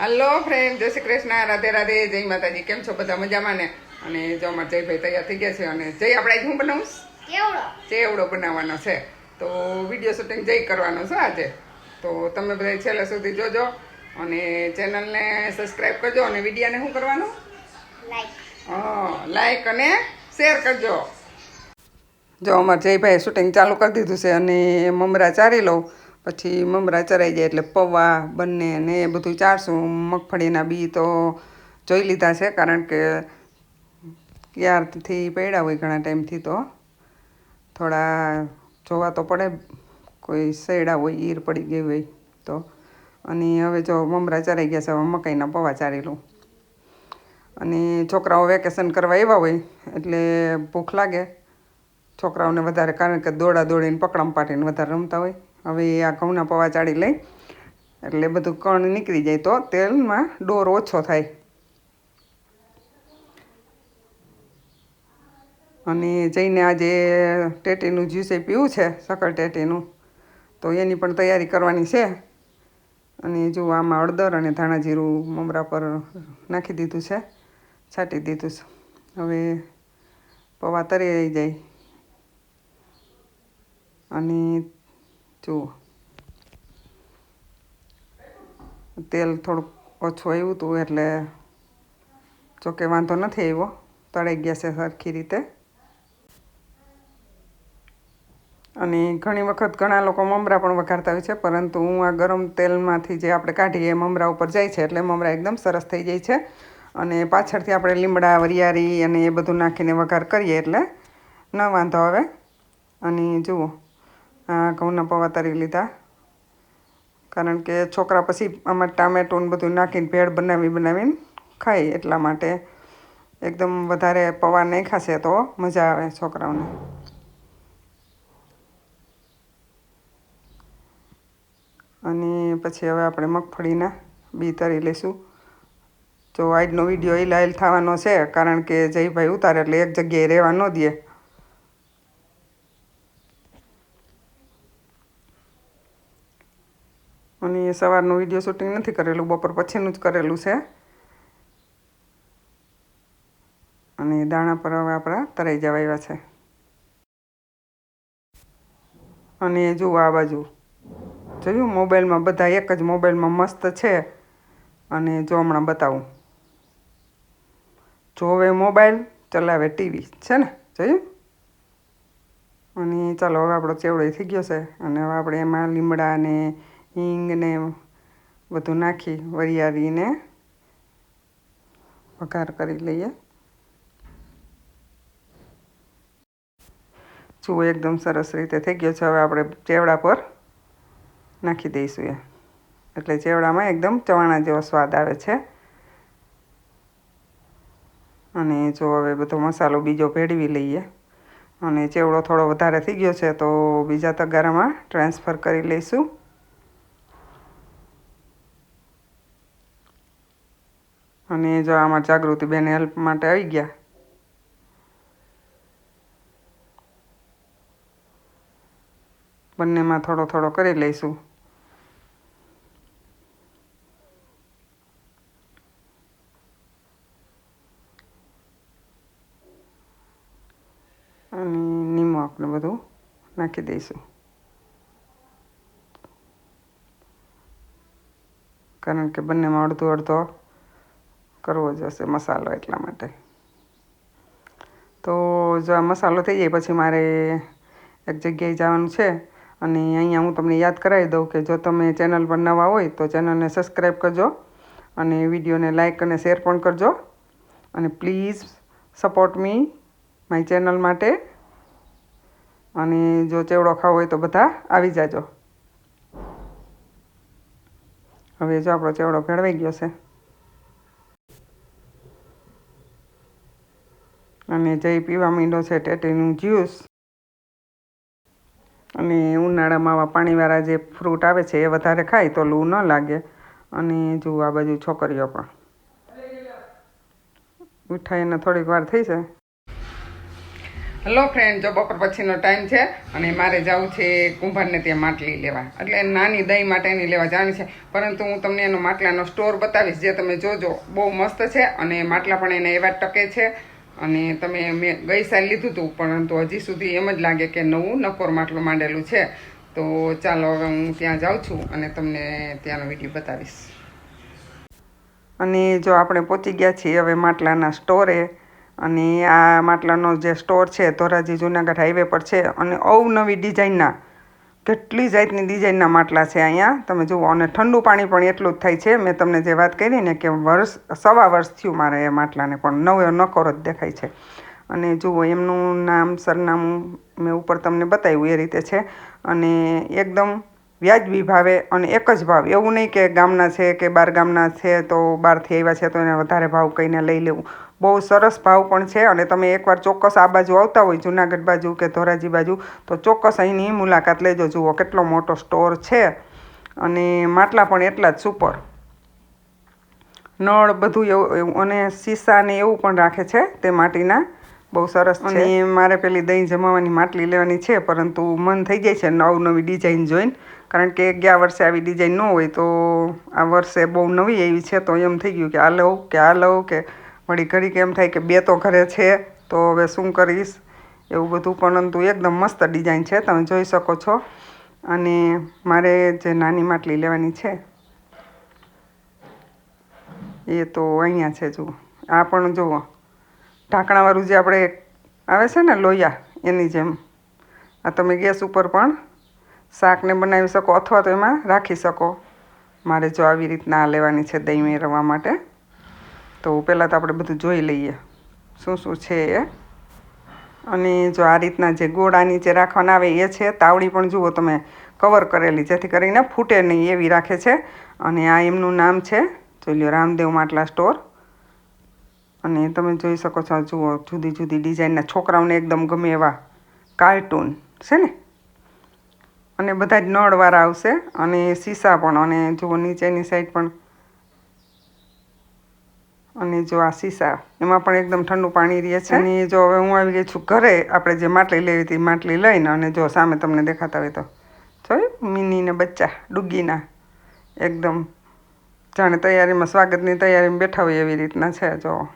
Hello friend જય શ્રી કૃષ્ણ. રાધે રાધે. જય માતાજી. કેમ છો? બધા મજામાં ને? અને જો અમારા જયભાઈ તૈયાર થઈ ગયા છે અને જય આપણે શું હું બનાવું? કેવડો ચેવડો બનાવવાનો છે. તો વીડિયો શૂટિંગ જય કરવાનો છે આજે. તો તમે બધા છેલ્લે સુધી જોજો અને ચેનલને સબસ્ક્રાઈબ કરજો અને વિડીયાને શું કરવાનું? લાઈક લાઈક અને શેર કરજો. જો અમારે જયભાઈ શૂટિંગ ચાલુ કરી દીધું છે અને મમરા ચારી લઉં. પછી મમરા ચરાઈ જાય એટલે પૌવા, બંને ને એ બધું ચારશું મગફળીના બી તો જોઈ લીધા છે, કારણ કે ક્યારથી પડ્યા હોય ઘણા ટાઈમથી તો. થોડા જોવા તો પડે, કોઈ સૈડા હોય, ઈર પડી ગઈ હોય તો. અને હવે જો મમરા ચરાઈ ગયા છે, હવે મકાઈના પૌવા ચારી લઉં અને છોકરાઓ વેકેશન કરવા આવ્યા હોય, એટલે ભૂખ લાગે. છોકરાઓને વધારે, કારણ કે દોડા દોડીને પકડામ પાટીને વધારે રમતા હોય. હવે આ ઘઉંના પૌવા ચાળી લઈ, એટલે બધું કણ નીકળી જાય તો તેલમાં ડોર ઓછો થાય. અને જઈને આજે ટેટીનું જ્યુસે પીવું છે, સકર ટેટીનું, તો એની પણ તૈયારી કરવાની છે. અને જો આમાં હળદર અને ધાણા જીરું મમરા પર નાખી દીધું છે, છાંટી દીધું છે. હવે પૌવા તરી જાય. અને જુઓ તેલ થોડુંક ઓછું આવ્યું હતું એટલે જોકે વાંધો નથી આવ્યો. તળાઈ ગયા છે સરખી રીતે. અને ઘણી વખત ઘણા લોકો મમરા પણ વઘારતા હોય છે, પરંતુ હું આ ગરમ તેલમાંથી જે આપણે કાઢીએ મમરા ઉપર જાય છે એટલે મમરા એકદમ સરસ થઈ જાય છે. અને પાછળથી આપણે લીમડા, વરિયાળી અને એ બધું નાખીને વઘાર કરીએ એટલે ન વાંધો આવે. અને જુઓ ઘઉંના પૌવા તરી લીધા. કારણ કે છોકરા પછી આમાં ટામેટું બધું નાખીને ભેળ બનાવી બનાવીને ખાય એટલા માટે એકદમ વધારે પૌવા નહીં ખાશે તો મજા આવે છોકરાઓને. અને પછી હવે આપણે મગફળીના બી તરી લઈશું. જો આજનો વીડિયો ઇલાઇલ થવાનો છે, કારણ કે જયભાઈ ઉતારે એટલે એક જગ્યાએ રહેવા ન દે. અને એ સવારનું વીડિયો શૂટિંગ નથી કરેલું, બપોર પછીનું જ કરેલું છે. અને દાણા પર હવે આપણા તરાઈ જવા આવ્યા છે. અને જુઓ આ બાજુ. જોયું? મોબાઈલમાં બધા એક જ મોબાઈલમાં મસ્ત છે. અને જો હમણાં બતાવું. જોવે મોબાઈલ, ચલાવે ટીવી છે ને? જોયું? અને ચાલો હવે આપણો ચેવડો થઈ ગયો છે. અને હવે આપણે એમાં લીમડા ને હિંગ ને બધું નાખી વરિયાળીને વઘાર કરી લઈએ. જુઓ એકદમ સરસ રીતે થઈ ગયો છે. હવે આપણે ચેવડા પર નાખી દઈશું એ. એટલે ચેવડામાં એકદમ ચવાણા જેવો સ્વાદ આવે છે. અને જો હવે બધો મસાલો બીજો ભેળવી લઈએ. અને ચેવડો થોડો વધારે થઈ ગયો છે તો બીજા તગારામાં ટ્રાન્સફર કરી લઈશું. અને જો આમાં જાગૃતિબેન હેલ્પ માટે આવી ગયા. બંનેમાં થોડો થોડો કરી લઈશું. અને નિમક ને બધું નાખી દઈશું. કારણ કે બંનેમાં અડધો અડધો કરવો જ હશે મસાલો એટલા માટે. તો જો આ મસાલો થઈ જાય પછી મારે એક જગ્યાએ જવાનું છે અને અહીંયા હું તમને યાદ કરાવી દઉં કે જો તમે ચેનલ પર નવા હોય તો ચેનલને સબસ્ક્રાઈબ કરજો અને વિડીયોને લાઇક અને શેર પણ કરજો. અને પ્લીઝ સપોર્ટ મી મારી ચેનલ માટે. અને જો ચેવડો ખાવો હોય તો બધા આવી જાજો. હવે જો આપણો ચેવડો ભેળવાઈ ગયો છે. અને જય પીવા માંડ્યો છે ટેટીનું જ્યુસ. અને ઉનાળામાં આવા પાણીવાળા જે ફ્રૂટ આવે છે એ વધારે ખાય તો લૂ ન લાગે. અને જો આ બાજુ છોકરીઓ પણ. ઉઠાઈને થોડીક વાર થઈ છે હલો ફ્રેન્ડ જો બપોર પછીનો ટાઈમ છે અને મારે જવું છે કુંભારને ત્યાં માટલી લેવા. એટલે નાની દહીં માટેની લેવા જવાની છે. પરંતુ હું તમને એનો માટલાનો સ્ટોર બતાવીશ. જે તમે જોજો, બહુ મસ્ત છે અને માટલા પણ એને એવા ટકે છે. અને તમે મેં ગઈ સાલ લીધું હતું પરંતુ હજી સુધી એમ જ લાગે કે નવું નકોર માટલું માંડેલું છે. તો ચાલો હવે હું ત્યાં જાઉં છું અને તમને ત્યાંનો વીડિયો બતાવીશ. અને જો આપણે પહોંચી ગયા છીએ હવે માટલાના સ્ટોરે, અને આ માટલાનો જે સ્ટોર છે, ધોરાજી જુનાગઢ હાઈવે પર છે, અને અવનવી ડિઝાઇનના કેટલી જાતની ડિઝાઇનના માટલા છે અહીંયા? તમે જુઓ, અને ઠંડુ પાણી પણ એટલું જ થાય છે. મેં તમને જે વાત કરી ને કે વર્ષ, સવા વર્ષ થયું મારે એ માટલાને, પણ નવો નકોર જ દેખાય છે. અને જુઓ, એમનું નામ, સરનામું મેં ઉપર તમને બતાવ્યું એ રીતે છે. અને એકદમ વ્યાજબી ભાવે અને એક જ ભાવ. એવું નહીં કે ગામના છે કે બાર ગામના છે તો બહારથી આવ્યા છે તો એને વધારે ભાવ કહીને લઈ લેવું. બહુ સરસ ભાવ પણ છે અને તમે એકવાર ચોક્કસ આ બાજુ આવતા હોય, જુનાગઢ બાજુ કે ધોરાજી બાજુ, તો ચોક્કસ અહીંની મુલાકાત લેજો. જુઓ કેટલો મોટો સ્ટોર છે અને માટલા પણ એટલા જ સુપર. નળ બધું એવું અને ને એવું પણ રાખે છે તે માટીના. બહુ સરસ અને મારે પેલી દહીં જમાવાની માટલી લેવાની છે, પરંતુ મન થઈ જાય છે નવનવી ડિઝાઇન જોઈને. કારણ કે ગયા વર્ષે આવી ડિઝાઇન ન હોય, તો આ વર્ષે બહુ નવી એવી છે, તો એમ થઈ ગયું કે આ લઉં કે આ લઉં કે વળી ઘડીક એમ થાય કે બે તો ઘરે છે, તો હવે શું કરીશ? એવું બધું પરંતુ એકદમ મસ્ત ડિઝાઇન છે, તમે જોઈ શકો છો. અને મારે જે નાની માટલી લેવાની છે, એ તો અહીંયા છે જુઓ. આ પણ જુઓ. ઢાંકણાવાળું જે આપણે આવે છે ને લોયા, એની જેમ. આ તમે ગેસ ઉપર પણ શાકને બનાવી શકો અથવા તો એમાં રાખી શકો. મારે જો આવી રીતના આ લેવાની છે દહીં મેળવવા માટે. તો પહેલાં તો આપણે બધું જોઈ લઈએ. શું શું છે એ? અને જો આ રીતના જે ગોળા નીચે રાખવાના આવે એ છે, તાવડી પણ જુઓ તમે, કવર કરેલી, જેથી કરીને ફૂટે નહીં એવી રાખે છે. અને આ એમનું નામ છે, જોઈ રામદેવ માટલા સ્ટોર. અને તમે જોઈ શકો છો, જુઓ, જુદી જુદી ડિઝાઇનના, છોકરાઓને એકદમ ગમે એવા કાર્ટૂન, છે ને? અને બધા જ નળવાળા આવશે, અને શીશા પણ, અને જુઓ, નીચેની સાઈડ પણ અને જો આ શીશા એમાં પણ એકદમ ઠંડુ પાણી રહે છે. અને જો હવે હું આવી ગઈ છું ઘરે, આપણે જે માટલી લેવી હતી માટલી લઈને અને જો સામે તમને દેખાતા હોય તો. જોયું? મિની ને બચ્ચા ડુગ્ગીના એકદમ, જાણે તૈયારીમાં સ્વાગતની તૈયારીમાં બેઠા હોય એવી રીતના છે જો.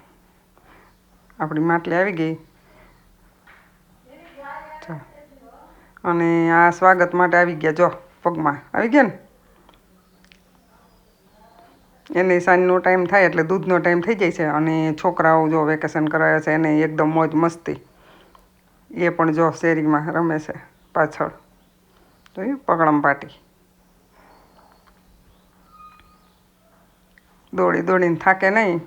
આપણી માટલી આવી ગઈ. અને આ સ્વાગત માટે આવી ગયા જો પગમાં. આવી ગયા ને? એને સાંજનો ટાઈમ થાય એટલે દૂધનો ટાઈમ થઈ જાય છે. અને છોકરાઓ જો વેકેશન કરાયા છે, એને એકદમ મોજ મસ્તી. એ પણ જો શેરીમાં રમે છે પાછળ. તો એ પકડમ પાટી. દોડી દોડીને થાકે નહીં.